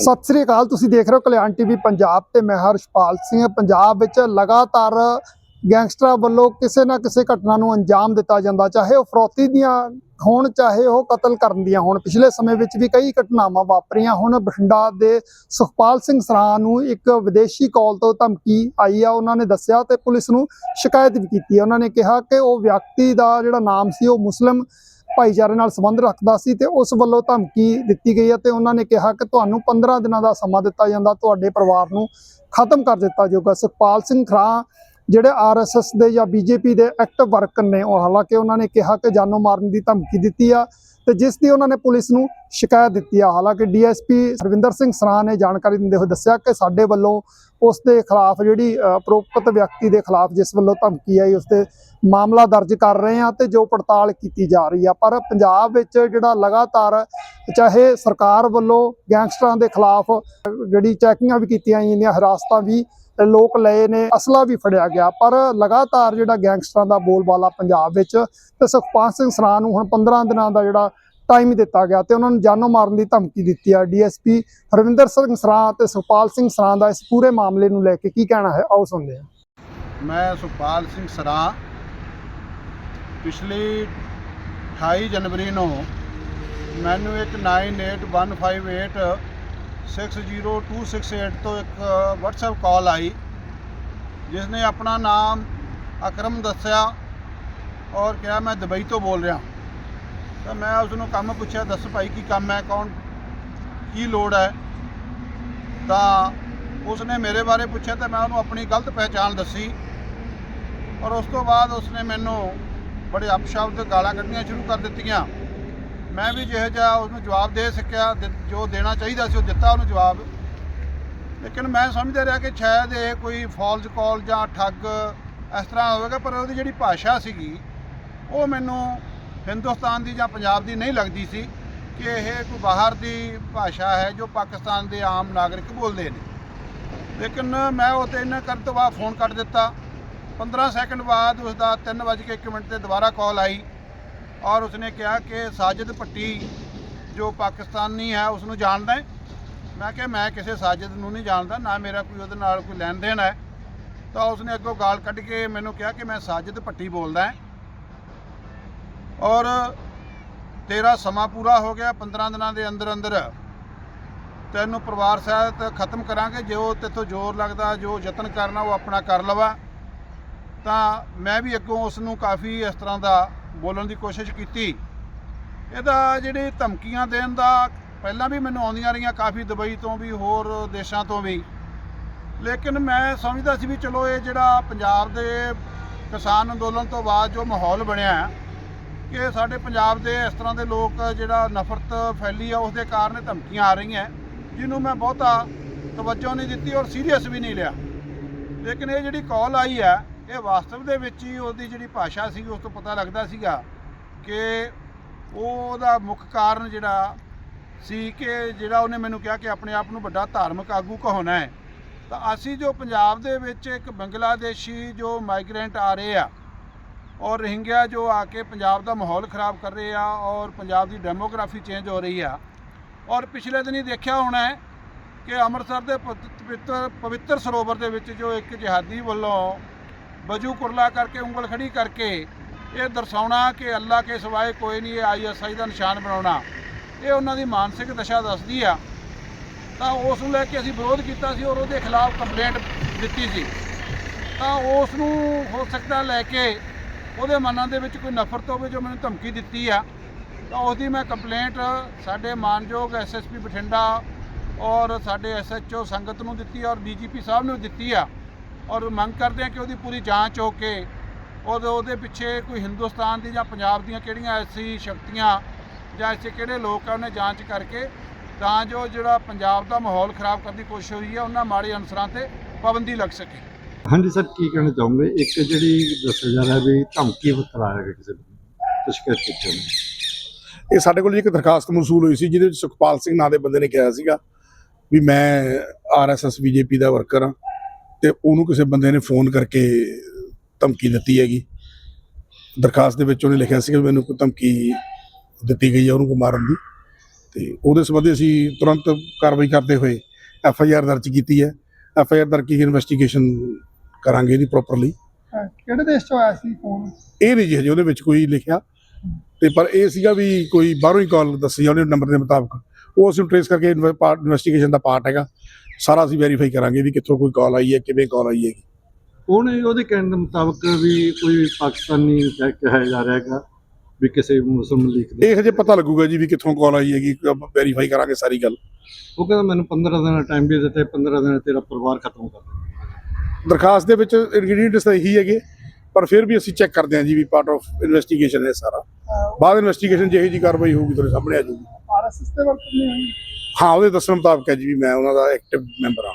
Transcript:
ਸਤਿ ਸ੍ਰੀ ਅਕਾਲ, ਤੁਸੀਂ ਦੇਖ ਰਹੇ ਹੋ ਕਲਿਆਣ ਟੀਵੀ ਪੰਜਾਬ ਤੇ ਮੈਂ ਹਰਸ਼ਪਾਲ ਸਿੰਘ। ਪੰਜਾਬ ਵਿੱਚ ਲਗਾਤਾਰ ਗੈਂਗਸਟਰਾਂ ਵੱਲੋਂ ਕਿਸੇ ਨਾ ਕਿਸੇ ਘਟਨਾ ਨੂੰ ਅੰਜਾਮ ਦਿੱਤਾ ਜਾਂਦਾ, ਚਾਹੇ ਉਹ ਫਰੋਤੀ ਦੀਆਂ ਹੋਣ, ਚਾਹੇ ਉਹ ਕਤਲ ਕਰਨ ਦੀਆਂ ਹੋਣ। ਪਿਛਲੇ ਸਮੇਂ ਵਿੱਚ ਵੀ ਕਈ ਘਟਨਾਵਾਂ ਵਾਪਰੀਆਂ ਹੁਣ ਬਠਿੰਡਾ ਦੇ ਸੁਖਪਾਲ ਸਿੰਘ ਸਰਾਂ ਨੂੰ ਇੱਕ ਵਿਦੇਸ਼ੀ ਕਾਲ ਤੋਂ ਧਮਕੀ ਆਈ ਆ, ਉਹਨਾਂ ਨੇ ਦੱਸਿਆ ਤੇ ਪੁਲਿਸ ਨੂੰ ਸ਼ਿਕਾਇਤ ਵੀ ਕੀਤੀ ਹੈ ਉਹਨਾਂ ਨੇ ਕਿਹਾ ਕਿ ਉਹ ਵਿਅਕਤੀ ਦਾ ਜਿਹੜਾ ਨਾਮ ਸੀ ਉਹ ਮੁਸਲਿਮ ਭਾਈਚਾਰੇ ਨਾਲ ਸੰਬੰਧ ਰੱਖਦਾ ਸੀ ਤੇ ਉਸ ਵੱਲੋਂ ਧਮਕੀ ਦਿੱਤੀ ਗਈ ਹੈ ਤੇ ਉਹਨਾਂ ਨੇ ਕਿਹਾ ਕਿ ਤੁਹਾਨੂੰ 15 ਦਿਨਾਂ ਦਾ ਸਮਾਂ ਦਿੱਤਾ ਜਾਂਦਾ, ਤੁਹਾਡੇ ਪਰਿਵਾਰ ਨੂੰ ਖਤਮ ਕਰ ਦਿੱਤਾ ਜਾਊਗਾ। ਸੁਖਪਾਲ ਸਿੰਘ ਖਰਾ ਜਿਹੜੇ ਆਰਐਸਐਸ ਦੇ ਜਾਂ ਬੀਜੇਪੀ ਦੇ ਐਕਟਿਵ ਵਰਕਰ ਨੇ, ਉਹ ਹਾਲਾਂਕਿ ਉਹਨਾਂ ਨੇ ਕਿਹਾ ਕਿ ਜਾਨੋਂ ਮਾਰਨ ਦੀ ਧਮਕੀ ਦਿੱਤੀ ਆ। ਤੇ ਜਿਸ ਦੀ ਉਹਨਾਂ ਨੇ ਪੁਲਿਸ ਨੂੰ ਸ਼ਿਕਾਇਤ ਦਿੱਤੀ ਆ। ਹਾਲਾਂਕਿ ਡੀਐਸਪੀ ਸਰਵਿੰਦਰ ਸਿੰਘ ਸਰਾਂ ਨੇ ਜਾਣਕਾਰੀ ਦਿੰਦੇ ਹੋਏ ਦੱਸਿਆ ਕਿ ਸਾਡੇ ਵੱਲੋਂ ਉਸ ਦੇ ਖਿਲਾਫ ਜਿਹੜੀ ਪ੍ਰੋਪਤ ਵਿਅਕਤੀ ਦੇ ਖਿਲਾਫ ਜਿਸ ਵੱਲੋਂ ਧਮਕੀ ਆਈ, ਉਸ ਤੇ ਮਾਮਲਾ ਦਰਜ ਕਰ ਰਹੇ ਆ ਤੇ ਜੋ ਪੜਤਾਲ ਕੀਤੀ ਜਾ ਰਹੀ ਆ। ਪਰ ਪੰਜਾਬ ਵਿੱਚ ਜਿਹੜਾ ਲਗਾਤਾਰ, ਚਾਹੇ ਸਰਕਾਰ ਵੱਲੋਂ ਗੈਂਗਸਟਰਾਂ ਦੇ ਖਿਲਾਫ ਜਿਹੜੀ ਚੈਕਿੰਗਾਂ ਵੀ ਕੀਤੀਆਂ ਜਾਂਦੀਆਂ ਹਿਰਾਸਤਾਂ ਵੀ ਲੋਕ ਲਏ ਨੇ, ਅਸਲਾ ਵੀ ਫੜਿਆ ਗਿਆ। ਪਰ ਲਗਾਤਾਰ ਜਿਹੜਾ ਗੈਂਗਸਟਰਾਂ ਦਾ ਬੋਲਬਾਲਾ ਪੰਜਾਬ ਵਿੱਚ ਤੇ ਸੁਖਪਾਲ ਸਿੰਘ ਸਰਾਂ ਨੂੰ ਹੁਣ 15 ਦਿਨਾਂ ਦਾ ਜਿਹੜਾ ਟਾਈਮ ਦਿੱਤਾ ਗਿਆ ਤੇ ਉਹਨਾਂ ਨੂੰ ਜਾਨੋਂ ਮਾਰਨ ਦੀ ਧਮਕੀ ਦਿੱਤੀ ਆ ਡੀਐਸਪੀ ਹਰਵਿੰਦਰ ਸਿੰਘ ਸਰਾਂ ਤੇ ਸੁਖਪਾਲ ਸਿੰਘ ਸਰਾਂ ਦਾ ਇਸ ਪੂਰੇ ਮਾਮਲੇ ਨੂੰ ਲੈ ਕੇ ਕੀ ਕਹਿਣਾ ਹੈ? ਆਓ ਸੁਣਦੇ ਹਾਂ। ਮੈਂ ਸੁਖਪਾਲ ਸਿੰਘ ਸਰਾਂ ਪਿਛਲੀ 28 ਜਨਵਰੀ ਨੂੰ ਮੈਨੂੰ ਇੱਕ 98158 60268 ਤੋਂ ਇੱਕ WhatsApp ਕਾਲ ਆਈ ਜਿਸ ਨੇ ਆਪਣਾ ਨਾਮ ਅਕਰਮ ਦੱਸਿਆ ਔਰ ਕਿਹਾ ਮੈਂ ਦੁਬਈ ਤੋਂ ਬੋਲ ਰਿਹਾ। ਤਾਂ ਮੈਂ ਉਸ ਨੂੰ ਕੰਮ ਪੁੱਛਿਆ, ਦੱਸ ਭਾਈ ਕੀ ਕੰਮ ਹੈ, ਕੌਣ, ਕੀ ਲੋੜ ਹੈ? ਤਾਂ ਉਸਨੇ ਮੇਰੇ ਬਾਰੇ ਪੁੱਛਿਆ ਤਾਂ ਮੈਂ ਉਹਨੂੰ ਆਪਣੀ ਗਲਤ ਪਹਿਚਾਣ ਦੱਸੀ ਔਰ ਉਸ ਤੋਂ ਬਾਅਦ ਉਸਨੇ ਮੈਨੂੰ ਬੜੇ ਅਪਸ਼ਬਦ ਗਾਲਾਂ ਕੱਢਣੀਆਂ ਸ਼ੁਰੂ ਕਰ ਦਿੱਤੀਆਂ। ਮੈਂ ਵੀ ਜਿਹੋ ਜਿਹਾ ਉਸਨੂੰ ਜਵਾਬ ਦੇ ਸਕਿਆ, ਦਿ- ਜੋ ਦੇਣਾ ਚਾਹੀਦਾ ਸੀ ਉਹ ਦਿੱਤਾ ਉਹਨੂੰ ਜਵਾਬ। ਲੇਕਿਨ ਮੈਂ ਸਮਝਦਾ ਰਿਹਾ ਕਿ ਸ਼ਾਇਦ ਇਹ ਕੋਈ ਫਾਲਸ ਕਾਲ ਜਾਂ ਠੱਗ ਇਸ ਤਰ੍ਹਾਂ ਹੋਵੇਗਾ, ਪਰ ਉਹਦੀ ਜਿਹੜੀ ਭਾਸ਼ਾ ਸੀਗੀ, ਉਹ ਮੈਨੂੰ ਹਿੰਦੁਸਤਾਨ ਦੀ ਜਾਂ ਪੰਜਾਬ ਦੀ ਨਹੀਂ ਲੱਗਦੀ ਸੀ ਕਿ ਇਹ ਕੋਈ ਬਾਹਰ ਦੀ ਭਾਸ਼ਾ ਹੈ ਜੋ ਪਾਕਿਸਤਾਨ ਦੇ ਆਮ ਨਾਗਰਿਕ ਬੋਲਦੇ ਨੇ। ਲੇਕਿਨ ਮੈਂ ਉਹ ਤੇ ਇਹਨਾਂ ਕਰਨ ਤੋਂ ਬਾਅਦ ਫੋਨ ਕੱਟ ਦਿੱਤਾ। 15 ਸੈਕਿੰਡ ਬਾਅਦ ਉਸ ਦਾ 3:01 ਮਿੰਟ ਤੇ ਦੁਬਾਰਾ ਕਾਲ ਆਈ। ਔਰ ਉਸਨੇ ਕਿਹਾ ਕਿ ਸਾਜਿਦ ਭੱਟੀ ਜੋ ਪਾਕਿਸਤਾਨੀ ਹੈ ਉਸ ਨੂੰ ਜਾਣਦਾ ਹੈ। ਮੈਂ ਕਿਹਾ, ਮੈਂ ਕਿਸੇ ਸਾਜਿਦ ਨੂੰ ਨਹੀਂ ਜਾਣਦਾ, ਨਾ ਮੇਰਾ ਕੋਈ ਉਹਦੇ ਨਾਲ ਕੋਈ ਲੈਣ ਦੇਣ ਹੈ। ਤਾਂ ਉਸਨੇ ਅੱਗੋਂ ਗਾਲ ਕੱਢ ਕੇ ਮੈਨੂੰ ਕਿਹਾ ਕਿ ਮੈਂ ਸਾਜਿਦ ਭੱਟੀ ਬੋਲਦਾ ਹਾਂ। ਔਰ ਤੇਰਾ ਸਮਾਂ ਪੂਰਾ ਹੋ ਗਿਆ 15 ਦਿਨਾਂ ਦੇ ਅੰਦਰ ਅੰਦਰ ਤੈਨੂੰ ਪਰਿਵਾਰ ਸਹਿਤ ਖਤਮ ਕਰਾਂਗੇ, ਜੇ ਉਹ ਤੇਥੋਂ ਜ਼ੋਰ ਲੱਗਦਾ, ਜੋ ਯਤਨ ਕਰਨਾ, ਉਹ ਆਪਣਾ ਕਰ ਲਵਾ। ਤਾਂ ਮੈਂ ਵੀ ਅੱਗੋਂ ਉਸ ਨੂੰ ਕਾਫੀ ਇਸ ਤਰ੍ਹਾਂ ਦਾ ਬੋਲਣ ਦੀ ਕੋਸ਼ਿਸ਼ ਕੀਤੀ। ਇਹਦਾ ਜਿਹੜੀ ਧਮਕੀਆਂ ਦੇਣ ਦਾ ਪਹਿਲਾਂ ਵੀ ਮੈਨੂੰ ਆਉਂਦੀਆਂ ਰਹੀਆਂ ਕਾਫੀ ਦੁਬਈ ਤੋਂ ਵੀ ਹੋਰ ਦੇਸ਼ਾਂ ਤੋਂ ਵੀ। ਲੇਕਿਨ ਮੈਂ ਸਮਝਦਾ ਸੀ ਵੀ ਚਲੋ ਇਹ ਜਿਹੜਾ ਪੰਜਾਬ ਦੇ ਕਿਸਾਨ ਅੰਦੋਲਨ ਤੋਂ ਬਾਅਦ ਜੋ ਮਾਹੌਲ ਬਣਿਆ ਹੈ, ਕਿ ਸਾਡੇ ਪੰਜਾਬ ਦੇ ਇਸ ਤਰ੍ਹਾਂ ਦੇ ਲੋਕ ਜਿਹੜਾ ਨਫ਼ਰਤ ਫੈਲੀ ਆ ਉਸ ਦੇ ਕਾਰਨ ਧਮਕੀਆਂ ਆ ਰਹੀਆਂ ਜਿਹਨੂੰ ਮੈਂ ਬਹੁਤਾ ਤਵੱਜੋ ਨਹੀਂ ਦਿੱਤੀ ਔਰ ਸੀਰੀਅਸ ਵੀ ਨਹੀਂ ਲਿਆ। ਲੇਕਿਨ ਇਹ ਜਿਹੜੀ ਕਾਲ ਆਈ ਹੈ ਇਹ ਵਾਸਤਵ ਦੇ ਵਿੱਚ ਹੀ ਉਹਦੀ ਜਿਹੜੀ ਭਾਸ਼ਾ ਸੀ, ਉਸ ਤੋਂ ਪਤਾ ਲੱਗਦਾ ਸੀਗਾ ਕਿ ਉਹਦਾ ਮੁੱਖ ਕਾਰਨ ਜਿਹੜਾ ਸੀ ਕਿ ਜਿਹੜਾ ਉਹਨੇ ਮੈਨੂੰ ਕਿਹਾ ਕਿ ਆਪਣੇ ਆਪ ਨੂੰ ਵੱਡਾ ਧਾਰਮਿਕ ਆਗੂ ਕਹਾਉਣਾ ਹੈ। ਤਾਂ ਅਸੀਂ ਜੋ ਪੰਜਾਬ ਦੇ ਵਿੱਚ ਇੱਕ ਬੰਗਲਾਦੇਸ਼ੀ ਜੋ ਮਾਈਗ੍ਰੈਂਟ ਆ ਰਹੇ ਆ ਔਰ ਰਹਿੰਗਿਆ ਜੋ ਆ ਕੇ ਪੰਜਾਬ ਦਾ ਮਾਹੌਲ ਖਰਾਬ ਕਰ ਰਹੇ ਆ ਔਰ ਪੰਜਾਬ ਦੀ ਡੈਮੋਗ੍ਰਾਫੀ ਚੇਂਜ ਹੋ ਰਹੀ ਆ ਔਰ ਪਿਛਲੇ ਦਿਨੀ ਦੇਖਿਆ ਹੋਣਾ ਹੈ ਕਿ ਅੰਮ੍ਰਿਤਸਰ ਦੇ ਪਵਿੱਤਰ ਪਵਿੱਤਰ ਸਰੋਵਰ ਦੇ ਵਿੱਚ ਜੋ ਇੱਕ ਜਿਹਾਦੀ ਵੱਲੋਂ ਵਜੂ ਕੁਰਲਾ ਕਰਕੇ, ਉਂਗਲ ਖੜੀ ਕਰਕੇ ਇਹ ਦਰਸਾਉਣਾ ਕਿ ਅੱਲਾ ਕੇ ਸਿਵਾਏ ਕੋਈ ਨਹੀਂ, ਇਹ ਆਈਐਸਆਈ ਦਾ ਨਿਸ਼ਾਨ ਬਣਾਉਣਾ। ਇਹ ਉਹਨਾਂ ਦੀ ਮਾਨਸਿਕ ਦਸ਼ਾ ਦੱਸਦੀ ਆ। ਤਾਂ ਉਸ ਨੂੰ ਲੈ ਕੇ ਅਸੀਂ ਵਿਰੋਧ ਕੀਤਾ ਸੀ ਔਰ ਉਹਦੇ ਖਿਲਾਫ ਕੰਪਲੇਂਟ ਦਿੱਤੀ ਸੀ। ਤਾਂ ਉਸ ਨੂੰ ਹੋ ਸਕਦਾ ਲੈ ਕੇ ਉਹਦੇ ਮਨਾਂ ਦੇ ਵਿੱਚ ਕੋਈ ਨਫ਼ਰਤ ਹੋਵੇ ਜੋ ਮੈਨੂੰ ਧਮਕੀ ਦਿੱਤੀ ਆ। ਤਾਂ ਉਸ ਦੀ ਮੈਂ ਕੰਪਲੇਂਟ ਸਾਡੇ ਮਾਨਯੋਗ ਐਸਐਸਪੀ ਬਠਿੰਡਾ ਔਰ ਸਾਡੇ ਐਸਐਚਓ ਸੰਗਤ ਨੂੰ ਦਿੱਤੀ ਔਰ ਡੀਜੀਪੀ ਸਾਹਿਬ ਨੂੰ ਦਿੱਤੀ ਆ। ਔਰ ਮੰਗ ਕਰਦੇ ਆ ਕਿ ਉਹਦੀ ਪੂਰੀ ਜਾਂਚ ਹੋ ਕੇ ਉਹਦੇ ਉਹਦੇ ਪਿੱਛੇ ਕੋਈ ਹਿੰਦੁਸਤਾਨ ਦੀ ਜਾਂ ਪੰਜਾਬ ਦੀਆਂ ਕਿਹੜੀਆਂ ਐਸੀ ਸ਼ਕਤੀਆਂ ਜਾਂ ਐਸੇ ਕਿਹੜੇ ਲੋਕ ਆ ਉਹਨੇ ਜਾਂਚ ਕਰਕੇ ਤਾਂ ਜੋ ਜਿਹੜਾ ਪੰਜਾਬ ਦਾ ਮਾਹੌਲ ਖਰਾਬ ਕਰਨ ਦੀ ਕੋਸ਼ਿਸ਼ ਹੋਈ ਹੈ ਉਹਨਾਂ ਮਾੜੇ ਅਨਸਰਾਂ ਤੇ ਪਾਬੰਦੀ ਲੱਗ ਸਕੇ। ਹਾਂਜੀ ਸਰ ਕੀ ਕਹਿਣਾ ਚਾਹੋਗੇ? ਇੱਕ ਜਿਹੜੀ ਦੱਸਿਆ ਜਾ ਰਿਹਾ ਵੀ ਧਮਕੀ ਫਤਰਾਇਆ ਗਿਆ ਕਿਸੇ ਨੂੰ। ਸ਼ਿਕਾਇਤ ਕੀਤੀ ਉਹਨੇ ਇਹ ਸਾਡੇ ਕੋਲ ਜੀ ਇੱਕ ਦਰਖਾਸਤ ਮਸੂਲ ਹੋਈ ਸੀ ਜਿਹਦੇ ਵਿੱਚ ਸੁਖਪਾਲ ਸਿੰਘ ਨਾਂ ਦੇ ਬੰਦੇ ਨੇ ਕਿਹਾ ਸੀਗਾ ਵੀ ਮੈਂ ਆਰਐਸਐਸ ਬੀਜੇਪੀ ਦਾ ਵਰਕਰ ਹਾਂ। ਤੇ ਉਹਨੂੰ ਕਿਸੇ ਬੰਦੇ ਨੇ ਫੋਨ ਕਰਕੇ ਧਮਕੀ ਦਿੱਤੀ ਹੈਗੀ। ਦਰਖਾਸਤ ਦੇ ਵਿੱਚ ਉਹਨੇ ਲਿਖਿਆ ਸੀ ਕਿ ਮੈਨੂੰ ਕੋਈ ਧਮਕੀ ਦਿੱਤੀ ਗਈ ਹੈ ਉਹਨੂੰ ਕੋ ਮਾਰਨ ਦੀ। ਤੇ ਉਹਦੇ ਸੰਬੰਧੀ ਅਸੀਂ ਤੁਰੰਤ ਕਾਰਵਾਈ ਕਰਦੇ ਹੋਏ ਐਫ ਆਈ ਆਰ ਦਰਜ ਕੀਤੀ ਹੈ। ਐਫ ਆਈ ਆਰ ਦਰਜ ਕੀ ਇਨਵੈਸਟੀਗੇਸ਼ਨ ਕਰਾਂਗੇ ਇਹਦੀ ਪ੍ਰੋਪਰਲੀ। ਕਿਹੜੇ ਦੇਸ਼ ਤੋਂ ਆਇਆ ਸੀ ਫੋਨ? ਇਹ ਨਹੀਂ ਜੀ ਹਜੇ ਉਹਦੇ ਵਿੱਚ ਕੋਈ ਲਿਖਿਆ। ਤੇ ਪਰ ਇਹ ਸੀਗਾ ਵੀ ਕੋਈ ਬਾਹਰੋਂ ਹੀ ਕਾਲ ਦੱਸੀ ਉਹਨੇ ਨੰਬਰ ਦੇ ਮੁਤਾਬਕ। ਉਹ ਅਸੀਂ ਟ੍ਰੇਸ ਕਰਕੇ ਇਨਵੈਸਟੀਗੇਸ਼ਨ ਦਾ ਪਾਰਟ ਹੈਗਾ। ਸਾਰਾ ਅਸੀਂ ਵੈਰੀਫਾਈ ਕਰਾਂਗੇ ਵੀ ਕਿੱਥੋਂ ਕੋਈ ਕਾਲ ਆਈ ਹੈ ਕਿਵੇਂ ਕਾਲ ਆਈ ਹੈ ਉਹਨੇ ਉਹਦੇ ਕਹਿਣ ਦੇ ਮੁਤਾਬਕ ਵੀ ਕੋਈ ਪਾਕਿਸਤਾਨੀ ਕਹਿ- ਜਾ ਰਿਹਾ ਹੈਗਾ ਵੀ ਕਿਸੇ ਮੁਸਲਮ ਲੀਗ ਦੇ ਇਹ ਹਜੇ ਪਤਾ ਲੱਗੂਗਾ ਜੀ ਵੀ ਕਿੱਥੋਂ ਕਾਲ ਆਈ ਹੈਗੀ ਵੈਰੀਫਾਈ ਕਰਾਂਗੇ ਸਾਰੀ ਗੱਲ। ਉਹ ਕਹਿੰਦਾ ਮੈਨੂੰ 15 ਦਿਨ ਦਾ ਟਾਈਮ ਦੇ ਦਿੱਤੇ 15 ਦਿਨ ਤੇਰਾ ਪਰਿਵਾਰ ਖਤਮ ਕਰ ਦੇ ਦਰਖਾਸਤ ਦੇ ਵਿੱਚ ਇੰਗਰੀਡੀਐਂਟਸ ਤਾਂ ਇਹੀ ਹੈਗੇ ਪਰ ਫਿਰ ਵੀ ਅਸੀਂ ਚੈੱਕ ਕਰਦੇ ਹਾਂ ਜੀ ਵੀ ਪਾਰਟ ਆਫ ਇਨਵੈਸਟੀਗੇਸ਼ਨ ਹੈ ਸਾਰਾ। ਬਾਅਦ ਇਨਵੈਸਟੀਗੇਸ਼ਨ ਜਿਹੀ ਜੀ ਕਾਰਵਾਈ ਹੋਊਗੀ ਤੁਹਾਡੇ ਸਾਹਮਣੇ ਆ ਜਾਊਗੀ। ਆਰਐਸਐਸ ਦੇ ਵਰਕਰ ਨੇ ਹਾਂ, ਉਹਦੇ ਦੱਸਣ ਮੁਤਾਬਕ ਹੈ ਜੀ ਵੀ ਮੈਂ ਉਹਨਾਂ ਦਾ ਐਕਟਿਵ ਮੈਂਬਰ ਹਾਂ।